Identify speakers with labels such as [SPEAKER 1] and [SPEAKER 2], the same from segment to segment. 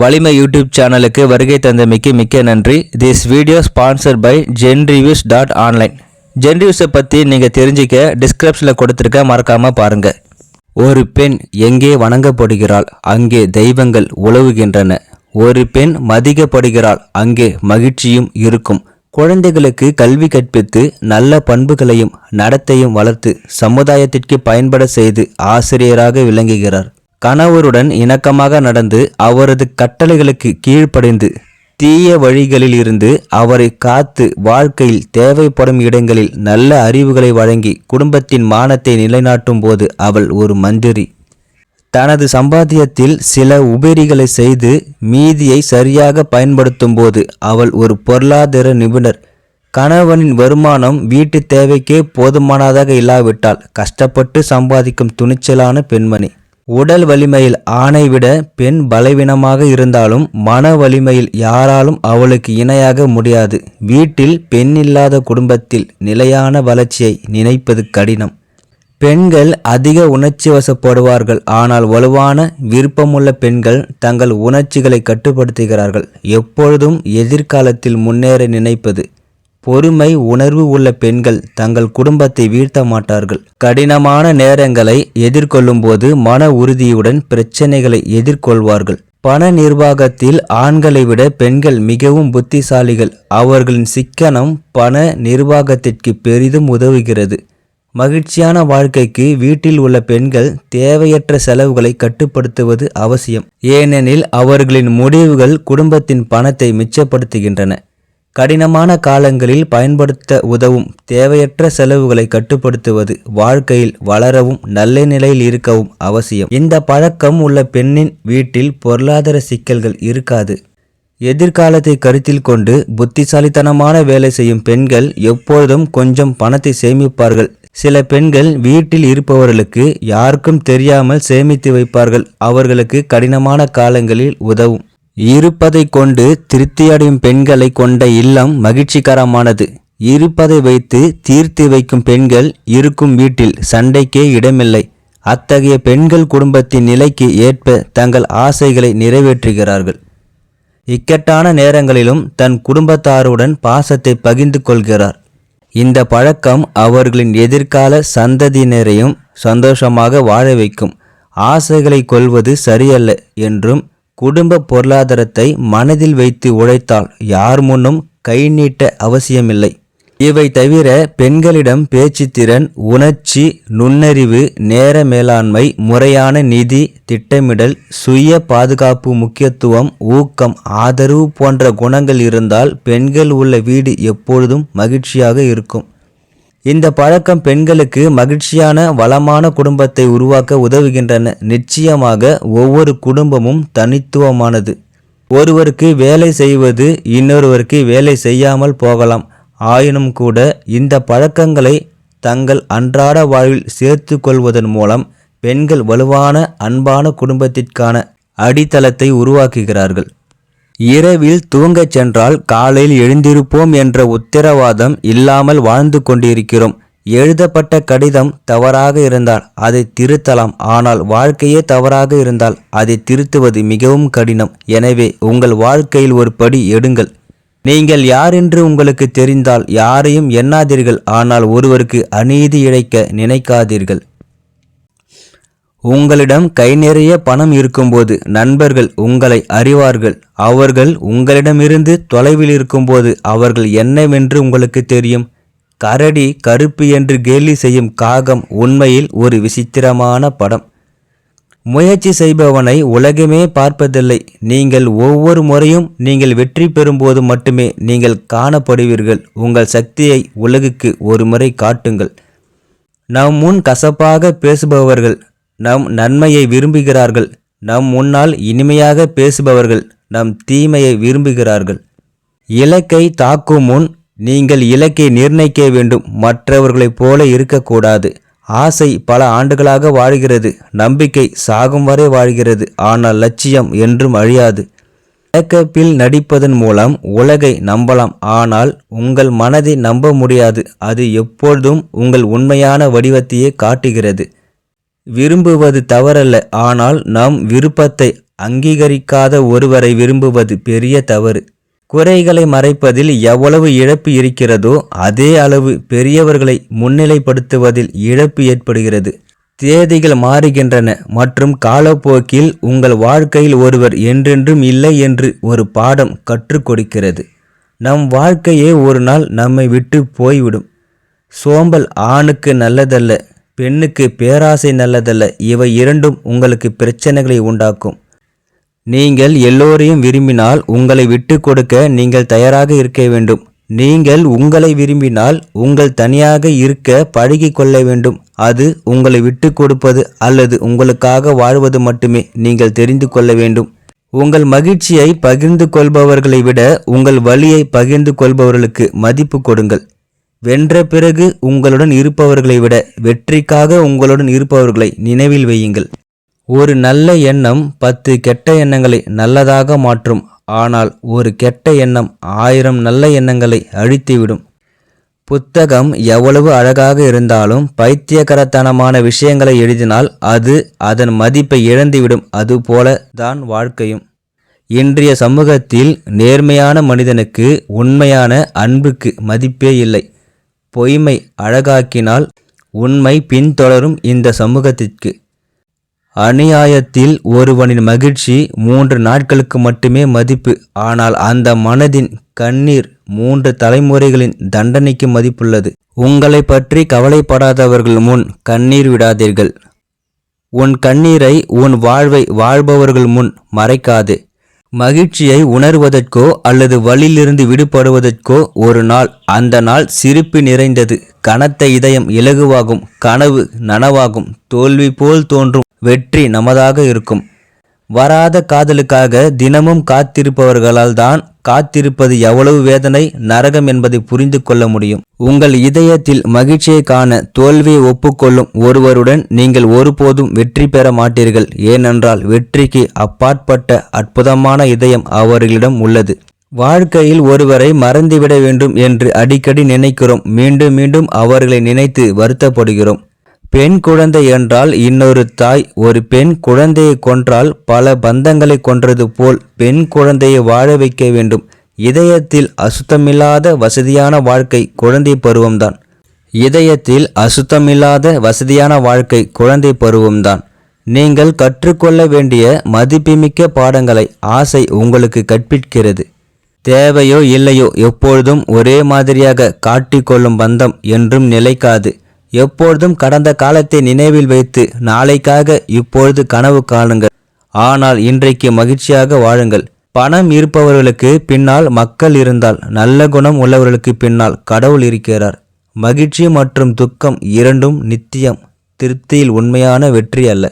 [SPEAKER 1] வலிமை யூடியூப் சேனலுக்கு வருகை தந்தமைக்கு மிக்க நன்றி. This video sponsor by Zen Reviews dot online Zen ரிவ்யூஸை பற்றி நீங்கள் தெரிஞ்சிக்க டிஸ்கிரிப்ஷனில் கொடுத்துருக்க மறக்காமல் பாருங்கள் ஒரு பெண் எங்கே வணங்கப்படுகிறாள் அங்கே தெய்வங்கள் உழவுகின்றன. ஒரு பெண் மதிக்கப்படுகிறாள் அங்கே மகிழ்ச்சியும் இருக்கும். குழந்தைகளுக்கு கல்வி கற்பித்து நல்ல பண்புகளையும் நடத்தையும் வளர்த்து சமுதாயத்திற்கு பயன்பட செய்து ஆசிரியராக விளங்குகிறார். கணவருடன் இணக்கமாக நடந்து அவரது கட்டளைகளுக்கு கீழ்ப்படைந்து தீய வழிகளில் இருந்து அவரை காத்து வாழ்க்கையில் தேவைப்படும் இடங்களில் நல்ல அறிவுகளை வழங்கி குடும்பத்தின் மானத்தை நிலைநாட்டும் போது அவள் ஒரு மந்திரி. தனது சம்பாத்தியத்தில் சில உபரிகளை செய்து மீதியை சரியாக பயன்படுத்தும் போது அவள் ஒரு பொருளாதார நிபுணர். கணவனின் வருமானம் வீட்டு தேவைக்கே போதுமானதாக இல்லாவிட்டால் கஷ்டப்பட்டு சம்பாதிக்கும் துணிச்சலான பெண்மணி. உடல் வலிமையில் ஆணை விட பெண் பலவீனமாக இருந்தாலும் மன வலிமையில் யாராலும் அவளுக்கு இணையாக முடியாது. வீட்டில் பெண் இல்லாத குடும்பத்தில் நிலையான வளர்ச்சியை நினைப்பது கடினம். பெண்கள் அதிக உணர்ச்சி வசப்படுவார்கள். ஆனால் வலுவான விருப்பமுள்ள பெண்கள் தங்கள் உணர்ச்சிகளை கட்டுப்படுத்துகிறார்கள். எப்பொழுதும் எதிர்காலத்தில் முன்னேற நினைப்பது பொறுமை உணர்வு உள்ள பெண்கள் தங்கள் குடும்பத்தை வீழ்த்த மாட்டார்கள். கடினமான நேரங்களை எதிர்கொள்ளும்போது மன உறுதியுடன் பிரச்சனைகளை எதிர்கொள்வார்கள். பண நிர்வாகத்தில் ஆண்களை விட பெண்கள் மிகவும் புத்திசாலிகள். அவர்களின் சிக்கனம் பண நிர்வாகத்திற்கு பெரிதும் உதவுகிறது. மகிழ்ச்சியான வாழ்க்கைக்கு வீட்டில் உள்ள பெண்கள் தேவையற்ற செலவுகளை கட்டுப்படுத்துவது அவசியம். ஏனெனில் அவர்களின் முடிவுகள் குடும்பத்தின் பணத்தை மிச்சப்படுத்துகின்றன. கடினமான காலங்களில் பயன்படுத்த உதவும் தேவையற்ற செலவுகளை கட்டுப்படுத்துவது வாழ்க்கையில் வளரவும் நல்ல நிலையில் இருக்கவும் அவசியம். இந்த பழக்கம் உள்ள பெண்ணின் வீட்டில் பொருளாதார சிக்கல்கள் இருக்காது. எதிர்காலத்தை கருத்தில் கொண்டு புத்திசாலித்தனமான வேலை செய்யும் பெண்கள் எப்பொழுதும் கொஞ்சம் பணத்தை சேமிப்பார்கள். சில பெண்கள் வீட்டில் இருப்பவர்களுக்கு யாருக்கும் தெரியாமல் சேமித்து வைப்பார்கள். அவர்களுக்கு கடினமான காலங்களில் உதவும். இருப்பதை கொண்டு திருப்தியடையும் பெண்களை கொண்ட இல்லம் மகிழ்ச்சிகரமானது. இருப்பதை வைத்து தீர்த்து வைக்கும் பெண்கள் இருக்கும் வீட்டில் சண்டைக்கே இடமில்லை. அத்தகைய பெண்கள் குடும்பத்தின் நிலைக்கு ஏற்ப தங்கள் ஆசைகளை நிறைவேற்றுகிறார்கள். இக்கட்டான நேரங்களிலும் தன் குடும்பத்தாருடன் பாசத்தை பகிர்ந்து கொள்கிறார். இந்த பழக்கம் அவர்களின் எதிர்கால சந்ததியினரையும் சந்தோஷமாக வாழ வைக்கும். ஆசைகளை கொள்வது சரியல்ல என்றும் குடும்ப பொருளாதாரத்தை மனதில் வைத்து உழைத்தால் யார் முன்னும் கை நீட்ட அவசியமில்லை. இவை தவிர பெண்களிடம் பேச்சுத்திறன் உணர்ச்சி நுண்ணறிவு நேர மேலாண்மை முறையான நிதி திட்டமிடல் சுய பாதுகாப்பு முக்கியத்துவம் ஊக்கம் ஆதரவு போன்ற குணங்கள் இருந்தால் பெண்கள் உள்ள வீடு எப்பொழுதும் மகிழ்ச்சியாக இருக்கும். இந்த பழக்கம் பெண்களுக்கு மகிழ்ச்சியான வளமான குடும்பத்தை உருவாக்க உதவுகின்றன. நிச்சயமாக ஒவ்வொரு குடும்பமும் தனித்துவமானது. ஒருவருக்கு வேலை செய்வது இன்னொருவருக்கு வேலை செய்யாமல் போகலாம். ஆயினும் கூட இந்த பழக்கங்களை தங்கள் அன்றாட வாழ்வில் சேர்த்து கொள்வதன் மூலம் பெண்கள் வலுவான அன்பான குடும்பத்திற்கான அடித்தளத்தை உருவாக்குகிறார்கள். இரவில் தூங்கச் சென்றால் காலையில் எழுந்திருப்போம் என்ற உத்தரவாதம் இல்லாமல் வாழ்ந்து கொண்டிருக்கிறோம். எழுதப்பட்ட கடிதம் தவறாக இருந்தால் அதை திருத்தலாம். ஆனால் வாழ்க்கையே தவறாக இருந்தால் அதை திருத்துவது மிகவும் கடினம். எனவே உங்கள் வாழ்க்கையில் ஒரு படி எடுங்கள். நீங்கள் யார் என்று உங்களுக்கு தெரிந்தால் யாரையும் எண்ணாதீர்கள். ஆனால் ஒருவருக்கு அநீதி இழைக்க நினைக்காதீர்கள். உங்களிடம் கை நிறைய பணம் இருக்கும்போது நண்பர்கள் உங்களை அறிவார்கள். அவர்கள் உங்களிடமிருந்து தொலைவில் இருக்கும்போது அவர்கள் என்னவென்று உங்களுக்கு தெரியும். கரடி கருப்பு என்று கேலி செய்யும் காகம் உண்மையில் ஒரு விசித்திரமான படம். முயற்சி செய்பவனை உலகமே பார்ப்பதில்லை. நீங்கள் ஒவ்வொரு முறையும் நீங்கள் வெற்றி பெறும்போது மட்டுமே நீங்கள் காணப்படுவீர்கள். உங்கள் சக்தியை உலகுக்கு ஒரு முறை காட்டுங்கள். நம் முன் கசப்பாக பேசுபவர்கள் நம் நன்மையை விரும்புகிறார்கள். நம் முன்னால் இனிமையாக பேசுபவர்கள் நம் தீமையை விரும்புகிறார்கள். இலக்கை தாக்கும் முன் நீங்கள் இலக்கை நிர்ணயிக்க வேண்டும். மற்றவர்களைப் போல இருக்கக்கூடாது. ஆசை பல ஆண்டுகளாக வாழ்கிறது. நம்பிக்கை சாகும் வரை வாழ்கிறது. ஆனால் லட்சியம் என்றும் அழியாது. இலக்கப்பில் நடிப்பதன் மூலம் உலகை நம்பலாம். ஆனால் உங்கள் மனதை நம்ப முடியாது. அது எப்பொழுதும் உங்கள் உண்மையான வடிவத்தையே காட்டுகிறது. விரும்புவது தவறல்ல. ஆனால் நம் விருப்பத்தை அங்கீகரிக்காத ஒருவரை விரும்புவது பெரிய தவறு. குறைகளை மறைப்பதில் எவ்வளவு இழப்பு இருக்கிறதோ அதே அளவு பெரியவர்களை முன்னிலைப்படுத்துவதில் இழப்பு ஏற்படுகிறது. தேதிகள் மாறுகின்றன மற்றும் காலப்போக்கில் உங்கள் வாழ்க்கையில் ஒருவர் என்றென்றும் இல்லை என்று ஒரு பாடம் கற்றுக் கொடுக்கிறது. நம் வாழ்க்கையே ஒரு நாள் நம்மை விட்டு போய்விடும். சோம்பல் ஆணுக்கு நல்லதல்ல பெண்ணுக்கு பேராசை நல்லதல்ல இவை இரண்டும் உங்களுக்கு பிரச்சனைகளை உண்டாக்கும். நீங்கள் எல்லோரையும் விரும்பினால் உங்களை விட்டு கொடுக்க நீங்கள் தயாராக இருக்க வேண்டும். நீங்கள் உங்களை விரும்பினால் உங்கள் தனியாக இருக்க பழகி கொள்ள வேண்டும். அது உங்களை விட்டு கொடுப்பது அல்லது உங்களுக்காக வாழ்வது மட்டுமே நீங்கள் தெரிந்து கொள்ள வேண்டும். உங்கள் மகிழ்ச்சியை பகிர்ந்து கொள்பவர்களை விட உங்கள் வழியை பகிர்ந்து கொள்பவர்களுக்கு மதிப்பு கொடுங்கள். வென்ற பிறகு உங்களுடன் இருப்பவர்களை விட வெற்றிக்காக உங்களுடன் இருப்பவர்களை நினைவில் வையுங்கள். ஒரு நல்ல எண்ணம் பத்து கெட்ட எண்ணங்களை நல்லதாக மாற்றும். ஆனால் ஒரு கெட்ட எண்ணம் ஆயிரம் நல்ல எண்ணங்களை அழித்துவிடும். புத்தகம் எவ்வளவு அழகாக இருந்தாலும் பைத்தியகரத்தனமான விஷயங்களை எழுதினால் அது அதன் மதிப்பை இழந்துவிடும். அதுபோல தான் வாழ்க்கையும். இன்றைய சமூகத்தில் நேர்மையான மனிதனுக்கு உண்மையான அன்புக்கு மதிப்பே இல்லை. பொய்மை அழகாக்கினால் உண்மை பின்தொடரும் இந்த சமூகத்திற்கு. அநியாயத்தில் ஒருவனின் மகிழ்ச்சி மூன்று நாட்களுக்கு மட்டுமே மதிப்பு. ஆனால் அந்த மனதின் கண்ணீர் மூன்று தலைமுறைகளின் தண்டனைக்கு மதிப்புள்ளது. உங்களை பற்றி கவலைப்படாதவர்கள் முன் கண்ணீர் விடாதீர்கள். உன் கண்ணீரை உன் வாழ்வை வாழ்பவர்கள் முன் மறைக்காது. மகிழ்ச்சியை உணர்வதற்கோ அல்லது வழியிலிருந்து விடுபடுவதற்கோ ஒரு நாள். அந்த நாள் சிரிப்பு நிறைந்தது. கனத்த இதயம் இலகுவாகும். கனவு நனவாகும். தோல்வி போல் தோன்றும். வெற்றி நமதாக இருக்கும். வராத காதலுக்காக தினமும் காத்திருப்பவர்களால் தான் காத்திருப்பது எவ்வளவு வேதனை நரகம் என்பதை புரிந்து கொள்ள முடியும். உங்கள் இதயத்தில் மகிழ்ச்சியை காண தோல்வியை ஒப்புக்கொள்ளும் ஒருவருடன் நீங்கள் ஒருபோதும் வெற்றி பெற மாட்டீர்கள். ஏனென்றால் வெற்றிக்கு அப்பாற்பட்ட அற்புதமான இதயம் அவர்களிடம் உள்ளது. வாழ்க்கையில் ஒருவரை மறந்துவிட வேண்டும் என்று அடிக்கடி நினைக்கிறோம். மீண்டும் மீண்டும் அவர்களை நினைத்து வருத்தப்படுகிறோம். பெண் குழந்தை என்றால் இன்னொரு தாய் ஒரு பெண் குழந்தையை கொன்றால் பல பந்தங்களை கொன்றது போல் பெண் குழந்தையை வாழ வைக்க வேண்டும். இதயத்தில் அசுத்தமில்லாத வசதியான வாழ்க்கை குழந்தை பருவம்தான். இதயத்தில் அசுத்தமில்லாத வசதியான வாழ்க்கை குழந்தை பருவம்தான். நீங்கள் கற்றுக்கொள்ள வேண்டிய மதிப்புமிக்க பாடங்களை ஆசை உங்களுக்கு கற்பிக்கிறது. தேவையோ இல்லையோ எப்பொழுதும் ஒரே மாதிரியாக காட்டிக்கொள்ளும் பந்தம் என்றும் நிலைக்காது. எப்பொழுதும் கடந்த காலத்தை நினைவில் வைத்து நாளைக்காக இப்பொழுது கனவு காணுங்கள். ஆனால் இன்றைக்கு மகிழ்ச்சியாக வாழுங்கள். பணம் இருப்பவர்களுக்கு பின்னால் மக்கள் இருந்தால் நல்ல குணம் உள்ளவர்களுக்கு பின்னால் கடவுள் இருக்கிறார். மகிழ்ச்சி மற்றும் துக்கம் இரண்டும் நித்தியம் திருப்தியில் உண்மையான வெற்றி அல்ல.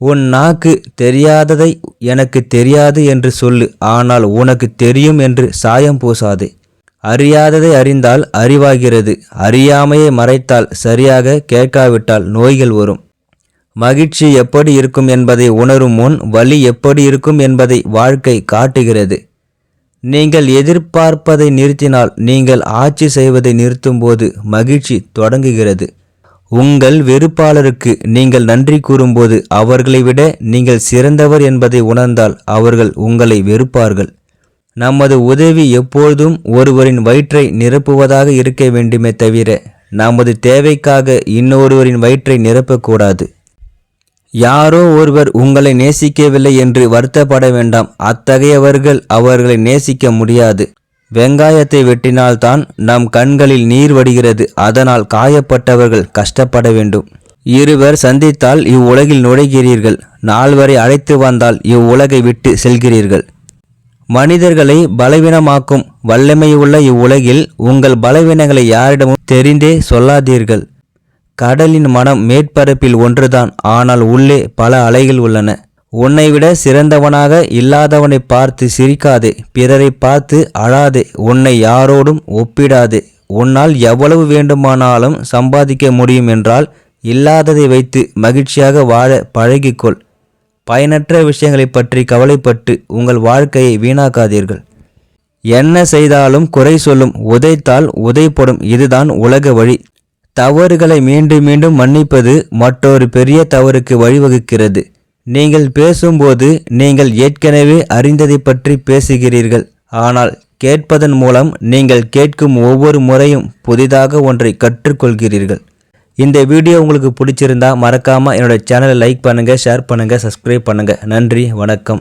[SPEAKER 1] உன் நாக்கு தெரியாததை எனக்கு தெரியாது என்று சொல்லு ஆனால் உனக்கு தெரியும் என்று சாயம் பூசாதே. அறியாததை அறிந்தால் அறிவாகிறது. அறியாமையை மறைத்தால் சரியாக கேட்காவிட்டால் நோய்கள் வரும். மகிழ்ச்சி எப்படி இருக்கும் என்பதை உணரும் முன் வலி எப்படி இருக்கும் என்பதை வாழ்க்கை காட்டுகிறது. நீங்கள் எதிர்பார்ப்பதை நிறுத்தினால் நீங்கள் ஆட்சி செய்வதை நிறுத்தும்போது மகிழ்ச்சி தொடங்குகிறது. உங்கள் வெறுப்பாளருக்கு நீங்கள் நன்றி கூறும்போது அவர்களை விட நீங்கள் சிறந்தவர் என்பதை உணர்ந்தால் அவர்கள் உங்களை வெறுப்பார்கள். நமது உதவி எப்பொழுதும் ஒருவரின் வயிற்றை நிரப்புவதாக இருக்க வேண்டுமே தவிர நமது தேவைக்காக இன்னொருவரின் வயிற்றை நிரப்பக்கூடாது. யாரோ ஒருவர் உங்களை நேசிக்கவில்லை என்று வருத்தப்பட வேண்டாம். அத்தகையவர்கள் அவர்களை நேசிக்க முடியாது. வெங்காயத்தை வெட்டினால்தான் நம் கண்களில் நீர் வடிகிறது. அதனால் காயப்பட்டவர்கள் கஷ்டப்பட வேண்டும். இருவர் சந்தித்தால் இவ்வுலகில் நுழைகிறீர்கள். நால்வரை அழைத்து வந்தால் இவ்வுலகை விட்டு செல்கிறீர்கள். மனிதர்களை பலவீனமாக்கும் வல்லமையுள்ள இவ்வுலகில் உங்கள் பலவீனங்களை யாரிடமும் தெரிந்தே சொல்லாதீர்கள். கடலின் மனம் மேற்பரப்பில் ஒன்றுதான் ஆனால் உள்ளே பல அலைகள் உள்ளன. உன்னை விட சிறந்தவனாக இல்லாதவனை பார்த்து சிரிக்காதே பிறரை பார்த்து அழாதே உன்னை யாரோடும் ஒப்பிடாதே. உன்னால் எவ்வளவு வேண்டுமானாலும் சம்பாதிக்க முடியும் என்றால் இல்லாததை வைத்து மகிழ்ச்சியாக வாழ பழகிக்கொள். பயனற்ற விஷயங்களை பற்றி கவலைப்பட்டு உங்கள் வாழ்க்கையை வீணாக்காதீர்கள். என்ன செய்தாலும் குறை சொல்லும் உதைத்தால் உதைப்படும் இதுதான் உலக வழி. தவறுகளை மீண்டும் மீண்டும் மன்னிப்பது மற்றொரு பெரிய தவறுக்கு வழிவகுக்கிறது. நீங்கள் பேசும்போது நீங்கள் ஏற்கனவே அறிந்ததை பற்றி பேசுகிறீர்கள். ஆனால் கேட்பதன் மூலம் நீங்கள் கேட்கும் ஒவ்வொரு முறையும் புதிதாக ஒன்றை கற்றுக்கொள்கிறீர்கள். இந்த வீடியோ உங்களுக்கு பிடிச்சிருந்தா மறக்காமல் என்னோட சேனலை லைக் பண்ணுங்கள் ஷேர் பண்ணுங்கள் சப்ஸ்கிரைப் பண்ணுங்கள் நன்றி வணக்கம்.